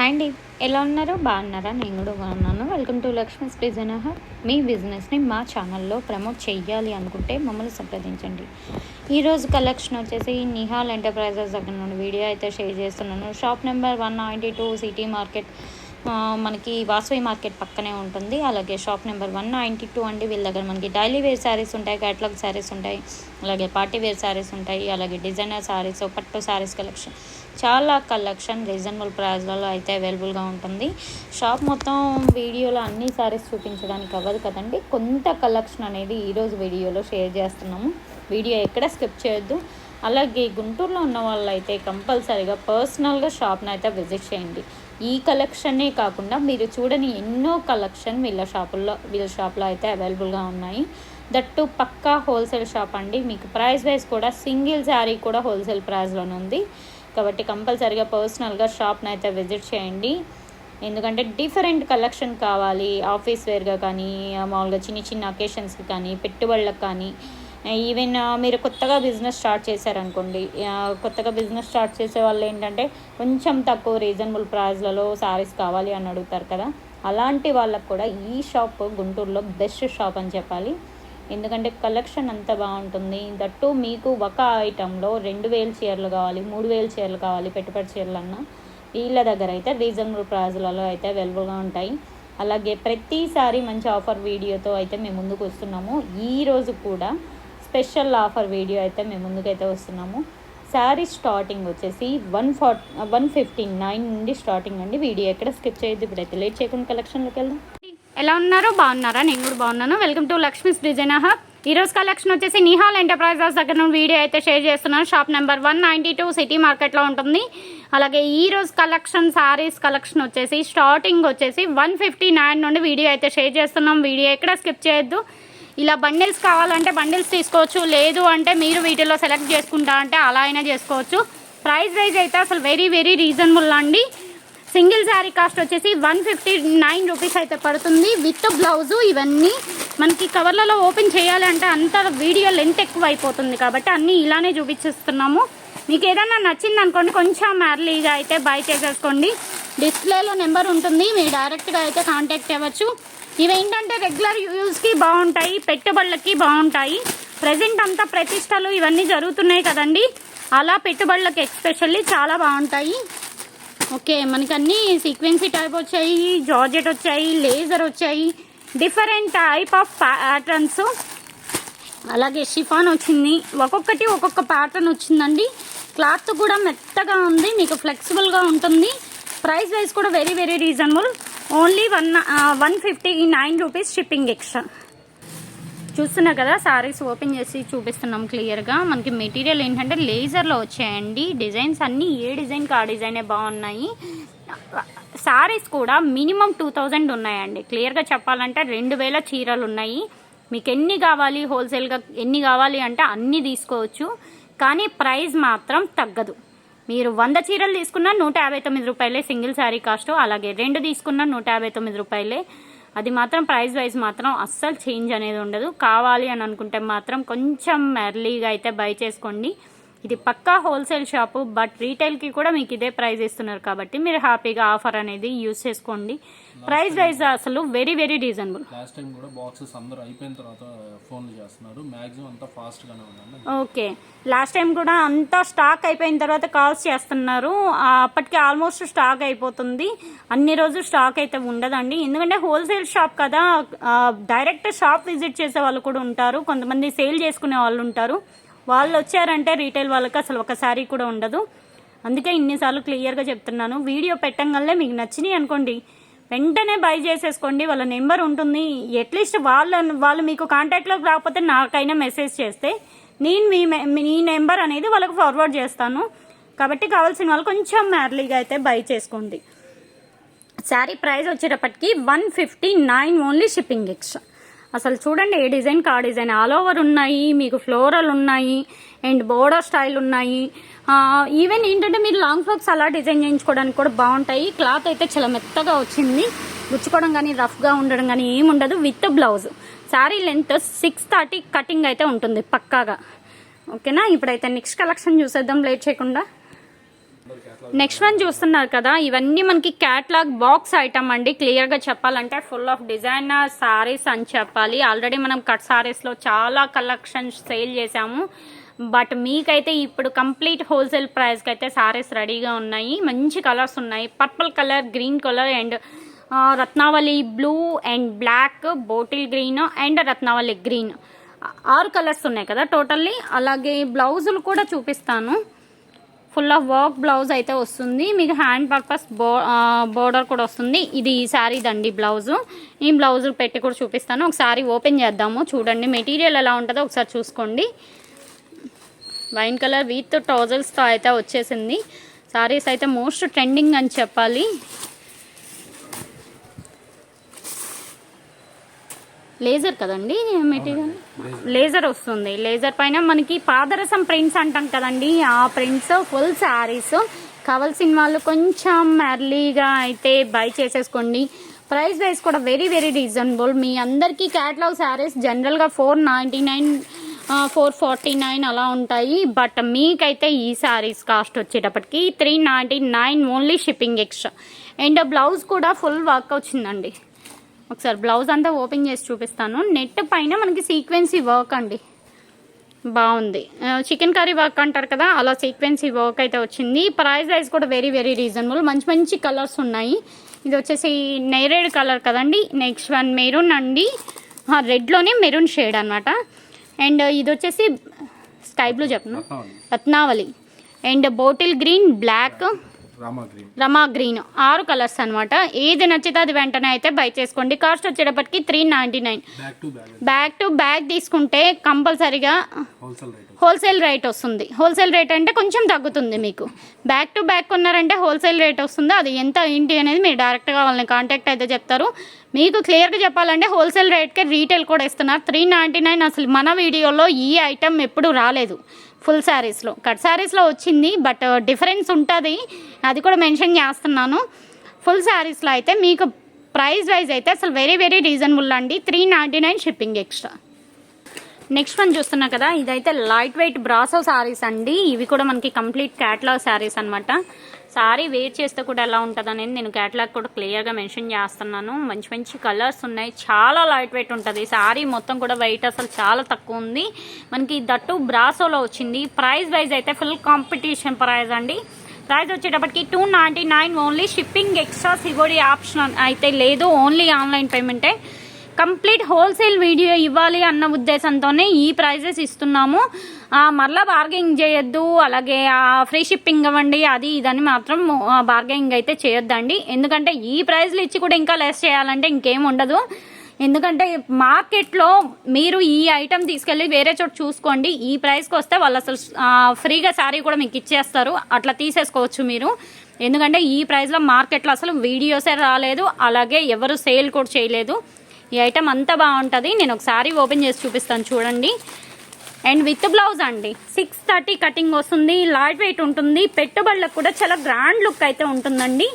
Hi అండి. ఎలా ఉన్నారు? బాగున్నారా? నేను కూడా బాగున్నాను. వెల్కమ్ టు లక్ష్మీస్ డిజైనర్ మీ బిజినెస్ని మా ఛానల్లో ప్రమోట్ చేయాలి అనుకుంటే మమ్మల్ని సంప్రదించండి. ఈరోజు కలెక్షన్ వచ్చేసి నిహాల్ ఎంటర్ప్రైజెస్ దగ్గర నుండి వీడియో అయితే షేర్ చేస్తున్నాను. Shop number one ninety two city market మనకి వాసవి మార్కెట్ పక్కనే ఉంటుంది. అలాగే shop number one ninety two అండి. వీళ్ళ దగ్గర మనకి డైలీ వేర్ శారీస్ ఉంటాయి క్యాటలాగ్ శారీస్ ఉంటాయి అలాగే పార్టీ వేర్ శారీస్ ఉంటాయి అలాగే డిజైనర్ శారీస్ పట్టు శారీస్ కలెక్షన్. చాలా కలెక్షన్ రీజనబుల్ ప్రైస్లలో అయితే అవైలబుల్గా ఉంటుంది. షాప్ మొత్తం వీడియోలో అన్ని శారీస్ చూపించడానికి అవ్వదు కదండి. కొంత కలెక్షన్ అనేది ఈరోజు వీడియోలో షేర్ చేస్తున్నాము. వీడియో ఎక్కడ స్కిప్ చేయొద్దు. అలాగే గుంటూరులో ఉన్న వాళ్ళు అయితే కంపల్సరీగా పర్సనల్గా షాప్ని అయితే విజిట్ చేయండి. ఈ కలెక్షనే కాకుండా మీరు చూడని ఎన్నో కలెక్షన్ వీళ్ళ షాపుల్లో వీళ్ళ షాప్లో అయితే అవైలబుల్గా ఉన్నాయి. దట్టు పక్కా హోల్సేల్ షాప్ అండి. మీకు ప్రైస్ వైజ్ కూడా సింగిల్ శారీ కూడా హోల్సేల్ ప్రైస్లోనే ఉంది. కాబట్టి కంపల్సరీగా పర్సనల్గా షాప్ని అయితే విజిట్ చేయండి. ఎందుకంటే డిఫరెంట్ కలెక్షన్ కావాలి. ఆఫీస్ వేర్గా కానీ మామూలుగా చిన్న చిన్న అకేషన్స్కి కానీ పెట్టుబడులకు కానీ ఈవెన్ uh, మీరు కొత్తగా బిజినెస్ స్టార్ట్ చేశారనుకోండి కొత్తగా బిజినెస్ స్టార్ట్ చేసే వాళ్ళు ఏంటంటే కొంచెం తక్కువ రీజనబుల్ ప్రైస్లలో శారీస్ కావాలి అని అడుగుతారు కదా. అలాంటి వాళ్ళకు కూడా ఈ షాప్ గుంటూరులో బెస్ట్ షాప్ అని చెప్పాలి. ఎందుకంటే కలెక్షన్ అంత బాగుంటుంది. దట్టు మీకు ఒక ఐటెంలో రెండు వేలు చీరలు కావాలి మూడు వేలు చీరలు కావాలి పెట్టుబడి చీరలు అన్నా వీళ్ళ దగ్గర అయితే రీజనబుల్ ప్రైజ్లలో అయితే అవైలబుల్గా ఉంటాయి. అలాగే ప్రతిసారి మంచి ఆఫర్ వీడియోతో అయితే మేము ముందుకు వస్తున్నాము. ఈ రోజు కూడా స్పెషల్ ఆఫర్ వీడియో అయితే మేము ముందుకైతే వస్తున్నాము. శారీ స్టార్టింగ్ వచ్చేసి one forty one fifty nine నుండి స్టార్టింగ్ అండి. వీడియో ఎక్కడ స్కిప్ చేయొద్దు. ఇప్పుడైతే లేట్ చేయకుండా కలెక్షన్లోకి వెళ్దాం. ఎలా ఉన్నారో? బాగున్నారా? నేను కూడా బాగున్నాను. Welcome to Lakshmi's design hub ఈ రోజు కలెక్షన్ వచ్చేసి నిహాల్ ఎంటర్ప్రైజెస్ దగ్గర నుండి వీడియో అయితే షేర్ చేస్తున్నాను. Shop number one ninety two city మార్కెట్లో ఉంటుంది. అలాగే ఈ రోజు కలెక్షన్ శారీస్ కలెక్షన్ వచ్చేసి స్టార్టింగ్ వచ్చేసి వన్ ఫిఫ్టీ నైన్ నుండి వీడియో అయితే షేర్ చేస్తున్నాం. వీడియో ఎక్కడ స్కిప్ చేయొద్దు. ఇలా బండిల్స్ కావాలంటే బండిల్స్ తీసుకోవచ్చు లేదు అంటే మీరు వీటిలో సెలెక్ట్ చేసుకుంటా అంటే అలా అయినా చేసుకోవచ్చు. ప్రైస్ వైజ్ అయితే అసలు వెరీ వెరీ రీజనబుల్ అండి. సింగిల్ శారీ కాస్ట్ వచ్చేసి వన్ ఫిఫ్టీ నైన్ రూపీస్ అయితే పడుతుంది. విత్ బ్లౌజు ఇవన్నీ మనకి కవర్లలో ఓపెన్ చేయాలంటే అంత వీడియో లెంత్ ఎక్కువ అయిపోతుంది కాబట్టి అన్నీ ఇలానే చూపించేస్తున్నాము. మీకు ఏదైనా నచ్చింది అనుకోండి కొంచెం ఎర్లీగా అయితే బై చేసేసుకోండి. డిస్ప్లేలో నెంబర్ ఉంటుంది మీరు డైరెక్ట్గా అయితే కాంటాక్ట్ అవ్వచ్చు. ఇవి ఏంటంటే రెగ్యులర్ యూజ్కి బాగుంటాయి పెట్టుబడులకి బాగుంటాయి. ప్రజెంట్ అంతా ప్రతిష్టలు ఇవన్నీ జరుగుతున్నాయి కదండి. అలా పెట్టుబడులకు ఎక్స్పెషల్లీ చాలా బాగుంటాయి. ఓకే మనకి అన్ని సీక్వెన్సీ టైప్ వచ్చాయి జార్జెట్ వచ్చాయి లేజర్ వచ్చాయి. Different type of patterns. అలాగే షిఫాన్ వచ్చింది. ఒక్కొక్కటి ఒక్కొక్క ప్యాటర్న్ వచ్చిందండి. క్లాత్ కూడా మెత్తగా ఉంది మీకు ఫ్లెక్సిబుల్గా ఉంటుంది. ప్రైస్ వైజ్ కూడా very very reasonable. Only one one fifty nine rupees shipping extra. చూస్తున్నా కదా సారీస్ ఓపెన్ చేసి చూపిస్తున్నాం క్లియర్గా. మనకి మెటీరియల్ ఏంటంటే లేజర్లో వచ్చాయండి. డిజైన్స్ అన్నీ ఏ డిజైన్కి ఆ డిజైనే బాగున్నాయి. సారీస్ కూడా మినిమం టూ థౌజండ్ ఉన్నాయండి. క్లియర్గా చెప్పాలంటే రెండు వేల చీరలు ఉన్నాయి. మీకు ఎన్ని కావాలి హోల్సేల్గా ఎన్ని కావాలి అంటే అన్నీ తీసుకోవచ్చు. కానీ ప్రైస్ మాత్రం తగ్గదు. మీరు వంద చీరలు తీసుకున్నా నూట యాభై తొమ్మిది రూపాయలే సింగిల్ శారీ కాస్ట్ అలాగే రెండు తీసుకున్నా నూట యాభై తొమ్మిది రూపాయలే. అది మాత్రం ప్రైస్ వైజ్ మాత్రం అస్సలు చేంజ్ అనేది ఉండదు. కావాలి అని అనుకుంటే మాత్రం కొంచెం ఎర్లీగా అయితే బై చేసుకోండి. ఇది పక్కా హోల్సేల్ షాపు బట్ రీటైల్కి కూడా మీకు ఇదే ప్రైస్ ఇస్తున్నారు కాబట్టి మీరు హ్యాపీగా ఆఫర్ అనేది యూస్ చేసుకోండి. ప్రైస్ వైజ్ అసలు very very reasonable. Last time కూడా బాక్సెస్ అందరూ అయిపోయిన తర్వాత ఫోన్లు చేస్తున్నారు. అంతా ఫాస్ట్గానే ఉందండి. ఓకే. లాస్ట్ టైం కూడా అంతా స్టాక్ అయిపోయిన తర్వాత కాల్స్ చేస్తున్నారు. అప్పటికి ఆల్మోస్ట్ స్టాక్ అయిపోతుంది. అన్ని రోజులు స్టాక్ అయితే ఉండదండి. ఎందుకంటే హోల్సేల్ షాప్ కదా డైరెక్ట్ షాప్ విజిట్ చేసే వాళ్ళు కూడా ఉంటారు. కొంతమంది సేల్ చేసుకునే వాళ్ళు ఉంటారు. వాళ్ళు వచ్చారంటే రీటైల్ వాళ్ళకి అసలు ఒకసారి కూడా ఉండదు. అందుకే ఇన్నిసార్లు క్లియర్గా చెప్తున్నాను. వీడియో పెట్టంగానే మీకు నచ్చినాయి అనుకోండి వెంటనే బై చేసేసుకోండి. వాళ్ళ నెంబర్ ఉంటుంది. అట్లీస్ట్ వాళ్ళ వాళ్ళు మీకు కాంటాక్ట్లోకి రాకపోతే నాకైనా మెసేజ్ చేస్తే నేను మీ మీ నెంబర్ అనేది వాళ్ళకి ఫార్వర్డ్ చేస్తాను. కాబట్టి కావాల్సిన వాళ్ళు కొంచెం మ్యార్లీగా అయితే బై చేసుకోండి. శారీ ప్రైస్ వచ్చేటప్పటికి one fifty nine only shipping extra అసలు చూడండి ఏ డిజైన్ కా డిజైన్. ఆల్ ఓవర్ ఉన్నాయి మీకు ఫ్లోరల్ ఉన్నాయి అండ్ బోర్డర్ స్టైల్ ఉన్నాయి. ఈవెన్ ఏంటంటే మీరు లాంగ్ ఫ్రాక్స్ అలా డిజైన్ చేయించుకోవడానికి కూడా బాగుంటాయి. క్లాత్ అయితే చాలా మెత్తగా వచ్చింది. గుచ్చుకోవడం కానీ రఫ్గా ఉండడం కానీ ఏముండదు with blouse saree length six thirty cutting అయితే ఉంటుంది పక్కాగా. ఓకేనా ఇప్పుడైతే నెక్స్ట్ కలెక్షన్ చూసేద్దాం లేట్ చేయకుండా. నెక్స్ట్ వన్ చూస్తున్నారు కదా ఇవన్నీ మనకి క్యాట్లాగ్ బాక్స్ ఐటమ్ అండి. క్లియర్గా చెప్పాలంటే ఫుల్ ఆఫ్ డిజైనర్ సారీస్ అని చెప్పాలి. ఆల్రెడీ మనం కట్ సారీస్లో చాలా కలెక్షన్స్ సేల్ చేసాము బట్ మీకైతే ఇప్పుడు కంప్లీట్ హోల్సేల్ ప్రైస్కి అయితే సారీస్ రెడీగా ఉన్నాయి. మంచి కలర్స్ ఉన్నాయి. Purple colour green colour and Ratnavali blue and black bottle green and Ratnavali green ఆరు కలర్స్ ఉన్నాయి కదా టోటల్లీ అలాగే బ్లౌజులు కూడా చూపిస్తాను. ఫుల్ ఆఫ్ వర్క్ బ్లౌజ్ అయితే వస్తుంది. మీకు హ్యాండ్ పర్పస్ బో బోర్డర్ కూడా వస్తుంది. ఇది ఈ శారీ దండి బ్లౌజు. ఈ బ్లౌజ్ పెట్టి కూడా చూపిస్తాను. ఒకసారి ఓపెన్ చేద్దాము. చూడండి మెటీరియల్ ఎలా ఉంటుందో ఒకసారి చూసుకోండి. వైన్ కలర్ విత్ ట్రౌజర్స్తో అయితే వచ్చేసింది. సారీస్ అయితే మోస్ట్ ట్రెండింగ్ అని చెప్పాలి. లేజర్ కదండి మెటీరియల్? లేజర్ వస్తుంది. లేజర్ పైన మనకి పాదరసం ప్రింట్స్ అంటాం కదండి. ఆ ప్రింట్స్ ఫుల్ శారీస్. కావాల్సిన వాళ్ళు కొంచెం ఎర్లీగా అయితే బై చేసేసుకోండి. ప్రైస్ వైజ్ కూడా వెరీ వెరీ రీజనబుల్. మీ అందరికీ క్యాటలాగ్ శారీస్ జనరల్గా four ninety nine four forty nine అలా ఉంటాయి. బట్ మీకైతే ఈ శారీస్ కాస్ట్ వచ్చేటప్పటికి three ninety nine only shipping extra. And blouse కూడా ఫుల్ వర్క్ వచ్చిందండి. ఒకసారి బ్లౌజ్ అంతా ఓపెన్ చేసి చూపిస్తాను. నెట్ పైన మనకి సీక్వెన్సీ వర్క్ అండి. బాగుంది. చికెన్ కర్రీ వర్క్ అంటారు కదా అలా సీక్వెన్సీ వర్క్ అయితే వచ్చింది. ప్రైస్ వైజ్ కూడా వెరీ వెరీ రీజనబుల్. మంచి మంచి కలర్స్ ఉన్నాయి. ఇది వచ్చేసి నైరేడ్ కలర్ కదండి. నెక్స్ట్ వన్ మెరూన్ అండి. రెడ్లోనే మెరూన్ షేడ్ అనమాట అండ్ ఇది వచ్చేసి స్కై బ్లూ చెప్పను. Ratnavali. Ratnavali. And bottle green black. Rama green. ఆరు కలర్స్ అన్నమాట. ఏది నచ్చితే అది వెంటనే అయితే బై చేసుకోండి. కాస్ట్ వచ్చేటప్పటికి three ninety nine. Back to back తీసుకుంటే కంపల్సరీగా హోల్సేల్ రేట్ వస్తుంది. హోల్సేల్ రేట్ అంటే కొంచెం తగ్గుతుంది మీకు. బ్యాక్ టు బ్యాక్ కొన్నారంటే హోల్సేల్ రేట్ వస్తుంది. అది ఎంత ఏంటి అనేది మీరు డైరెక్ట్గా వాళ్ళని కాంటాక్ట్ అయితే చెప్తారు. మీకు క్లియర్గా చెప్పాలంటే హోల్సేల్ రేట్కే రీటైల్ కూడా ఇస్తున్నారు. త్రీ నైంటీ నైన్ అసలు మన వీడియోలో ఈ ఐటెం ఎప్పుడు రాలేదు. ఫుల్ శారీస్లో. కట్ శారీస్లో వచ్చింది బట్ uh, డిఫరెన్స్ ఉంటుంది. అది కూడా మెన్షన్ చేస్తున్నాను. ఫుల్ శారీస్లో అయితే మీకు ప్రైస్ వైజ్ అయితే అసలు వెరీ వెరీ రీజనబుల్ అండి. Three ninety nine shipping extra. Next one చూస్తున్నా కదా ఇదైతే లైట్ వెయిట్ బ్రాసో శారీస్ అండి. ఇవి కూడా మనకి కంప్లీట్ క్యాట్లాగ్ శారీస్ అనమాట శారీ వేర్ చేస్తే కూడా ఎలా ఉంటుంది అనేది నేను క్యాట్లాగ్ కూడా క్లియర్గా మెన్షన్ చేస్తున్నాను. మంచి మంచి కలర్స్ ఉన్నాయి. చాలా లైట్ వెయిట్ ఉంటుంది. సారీ మొత్తం కూడా వెయిట్ అసలు చాలా తక్కువ ఉంది. మనకి దట్టు బ్రాసోలో వచ్చింది. ప్రైస్ వైజ్ అయితే ఫుల్ కాంపిటీషన్ ప్రైస్ అండి. ప్రైస్ వచ్చేటప్పటికి two ninety nine only shipping extra సిగోడి option అయితే లేదు. ఓన్లీ ఆన్లైన్ పేమెంటే కంప్లీట్ హోల్సేల్ వీడియో ఇవ్వాలి అన్న ఉద్దేశంతోనే ఈ ప్రైజెస్ ఇస్తున్నాము. మరలా బార్గెనింగ్ చేయొద్దు అలాగే ఫ్రీ షిప్పింగ్ ఇవ్వండి అది ఇదని మాత్రం బార్గెనింగ్ అయితే చేయొద్దండి. ఎందుకంటే ఈ ప్రైస్లు ఇచ్చి కూడా ఇంకా లెస్ చేయాలంటే ఇంకేం ఉండదు. ఎందుకంటే మార్కెట్లో మీరు ఈ ఐటెం తీసుకెళ్ళి వేరే చోట చూసుకోండి. ఈ ప్రైస్కి వస్తే వాళ్ళు అసలు ఫ్రీగా శారీ కూడా మీకు ఇచ్చేస్తారు. అట్లా తీసేసుకోవచ్చు మీరు. ఎందుకంటే ఈ ప్రైస్లో మార్కెట్లో అసలు వీడియోసే రాలేదు అలాగే ఎవరు సేల్ కూడా చేయలేదు. ఈ ఐటెం అంతా బాగుంటుంది. నేను ఒకసారి ఓపెన్ చేసి చూపిస్తాను చూడండి. అండ్ విత్ బ్లౌజ్ అండి. సిక్స్ థర్టీ కటింగ్ వస్తుంది లైట్ వెయిట్ ఉంటుంది పెట్టుబడులకు కూడా చాలా గ్రాండ్ లుక్ అయితే ఉంటుందండి.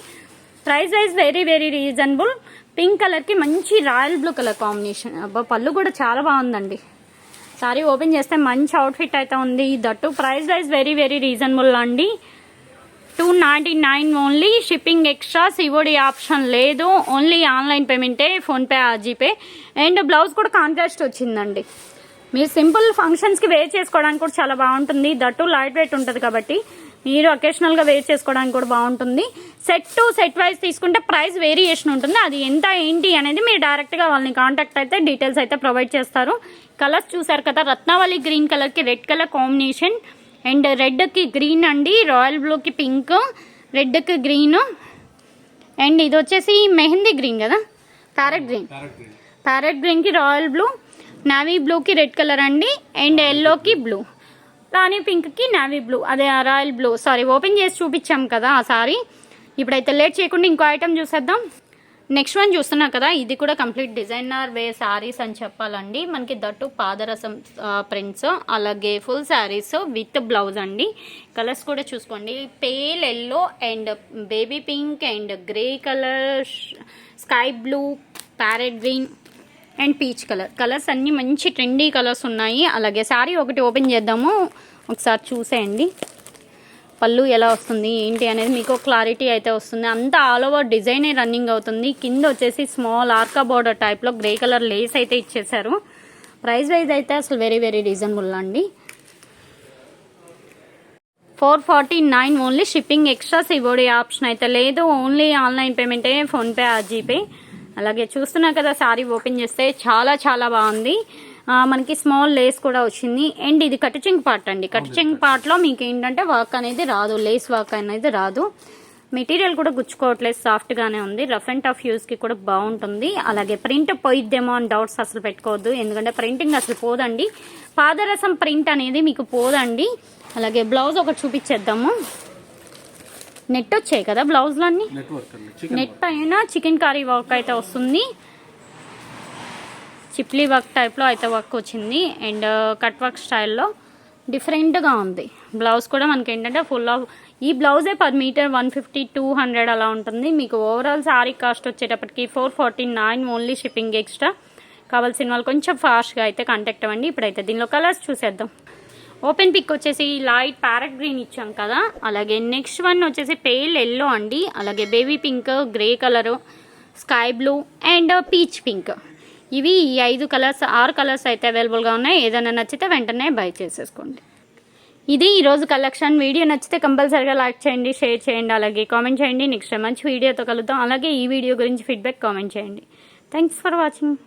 Price wise very very reasonable. Pink కలర్కి మంచి రాయల్ బ్లూ కలర్ కాంబినేషన్. అబ్బా పళ్ళు కూడా చాలా బాగుందండి. సారీ ఓపెన్ చేస్తే మంచి అవుట్ఫిట్ అయితే ఉంది. That price wise very very reasonable అండి. Two ninety nine only shipping extra COD option లేదు. ఓన్లీ ఆన్లైన్ పేమెంటే ఫోన్పే జీపే అండ్ బ్లౌజ్ కూడా కాంట్రాస్ట్ వచ్చిందండి. మీరు సింపుల్ ఫంక్షన్స్కి వేర్ చేసుకోవడానికి కూడా చాలా బాగుంటుంది. దట్టు లైట్ వెయిట్ ఉంటుంది కాబట్టి మీరు అకేషనల్గా వేర్ చేసుకోవడానికి కూడా బాగుంటుంది. సెట్ టు సెట్ వైజ్ తీసుకుంటే ప్రైస్ వేరియేషన్ ఉంటుంది. అది ఎంత ఏంటి అనేది మీరు డైరెక్ట్గా వాళ్ళని కాంటాక్ట్ అయితే డీటెయిల్స్ అయితే ప్రొవైడ్ చేస్తారు. కలర్స్ చూసారు కదా రత్నావళి గ్రీన్ కలర్కి రెడ్ కలర్ కాంబినేషన్ అండ్ రెడ్కి గ్రీన్ అండి రాయల్ బ్లూకి పింక్ రెడ్కి గ్రీన్. అండ్ ఇది వచ్చేసి మెహందీ గ్రీన్ కదా? Parrot green. Parrot green. Parrot గ్రీన్కి రాయల్ బ్లూ నావీ బ్లూకి రెడ్ కలర్ అండి అండ్ ఎల్లోకి బ్లూ. రాణి పింక్కి నావీ బ్లూ అదే రాయల్ బ్లూ. సారీ ఓపెన్ చేసి చూపించాం కదా ఆ సారీ. ఇప్పుడైతే లేట్ చేయకుండా ఇంకో ఐటమ్ చూసేద్దాం. నెక్స్ట్ వన్ చూస్తున్నా కదా ఇది కూడా కంప్లీట్ డిజైనర్ వే శారీస్ అని చెప్పాలండి. మనకి దట్టు పాదరసం ప్రింట్స్ అలాగే ఫుల్ శారీస్ విత్ బ్లౌజ్ అండి. కలర్స్ కూడా చూసుకోండి. Pale yellow and baby pink and grey colour sky blue parrot green and peach colour colours అన్నీ మంచి ట్రెండీ కలర్స్ ఉన్నాయి. అలాగే శారీ ఒకటి ఓపెన్ చేద్దాము. ఒకసారి చూసేయండి. పళ్ళు ఎలా వస్తుంది ఏంటి అనేది మీకు క్లారిటీ అయితే వస్తుంది. అంతా ఆల్ ఓవర్ డిజైనే రన్నింగ్ అవుతుంది. కింద వచ్చేసి స్మాల్ ఆర్కా బోర్డర్ టైప్లో గ్రే కలర్ లేస్ అయితే ఇచ్చేసారు. ప్రైస్ వైజ్ అయితే అసలు వెరీ వెరీ రీజనబుల్ అండి. Four forty nine only shipping extra ఇవ్వడే option అయితే లేదు. ఓన్లీ ఆన్లైన్ పేమెంటే ఫోన్పే ఆ జీపే అలాగే చూస్తున్నా కదా శారీ ఓపెన్ చేస్తే చాలా చాలా బాగుంది. మనకి స్మాల్ లేస్ కూడా వచ్చింది. అండ్ ఇది కటిచింగ్ పార్ట్ అండి. కటిచింగ్ పార్ట్లో మీకు ఏంటంటే వర్క్ అనేది రాదు. లేస్ వర్క్ అనేది రాదు. మెటీరియల్ కూడా గుచ్చుకోవట్లేదు. సాఫ్ట్గానే ఉంది. రఫ్ అండ్ టఫ్ యూస్కి కూడా బాగుంటుంది. అలాగే ప్రింట్ పోయిద్దేమో అని డౌట్స్ అసలు పెట్టుకోవద్దు. ఎందుకంటే ప్రింటింగ్ అసలు పోదండి. పాదరసం ప్రింట్ అనేది మీకు పోదండి. అలాగే బ్లౌజ్ ఒకటి చూపించేద్దాము. నెట్ వచ్చాయి కదా బ్లౌజ్లో అన్నీ నెట్వర్క్ అండి. చికెన్ నెట్ పైన చికెన్ కర్రీ వర్క్ అయితే వస్తుంది. చిప్లీ వర్క్ టైప్లో అయితే వర్క్ వచ్చింది. అండ్ uh, కట్ వర్క్ స్టైల్లో డిఫరెంట్గా ఉంది. బ్లౌజ్ కూడా మనకి ఏంటంటే ఫుల్ ఆఫ్ ఈ బ్లౌజే per metre one fifty two hundred అలా ఉంటుంది. మీకు ఓవరాల్ శారీ కాస్ట్ వచ్చేటప్పటికి four forty nine only shipping extra. కావాల్సిన వాళ్ళు కొంచెం ఫాస్ట్గా అయితే కాంటాక్ట్ అవ్వండి. ఇప్పుడైతే దీనిలో కలర్స్ చూసేద్దాం. ఓపెన్ పిక్ వచ్చేసి లైట్ ప్యారెట్ గ్రీన్ ఇచ్చాం కదా. అలాగే నెక్స్ట్ వన్ వచ్చేసి పేల్ ఎల్లో అండి. అలాగే baby pink grey colour sky blue and peach pink ఇవి ఈ ఐదు కలర్స్ ఆరు కలర్స్ అయితే అవైలబుల్గా ఉన్నాయి. ఏదైనా నచ్చితే వెంటనే బై చేసేసుకోండి. ఇది ఈరోజు కలెక్షన్. వీడియో నచ్చితే కంపల్సరీగా లైక్ చేయండి షేర్ చేయండి అలాగే కామెంట్ చేయండి. నెక్స్ట్ మంచి వీడియోతో కలుద్దాం. అలాగే ఈ వీడియో గురించి ఫీడ్బ్యాక్ కామెంట్ చేయండి. Thanks for watching.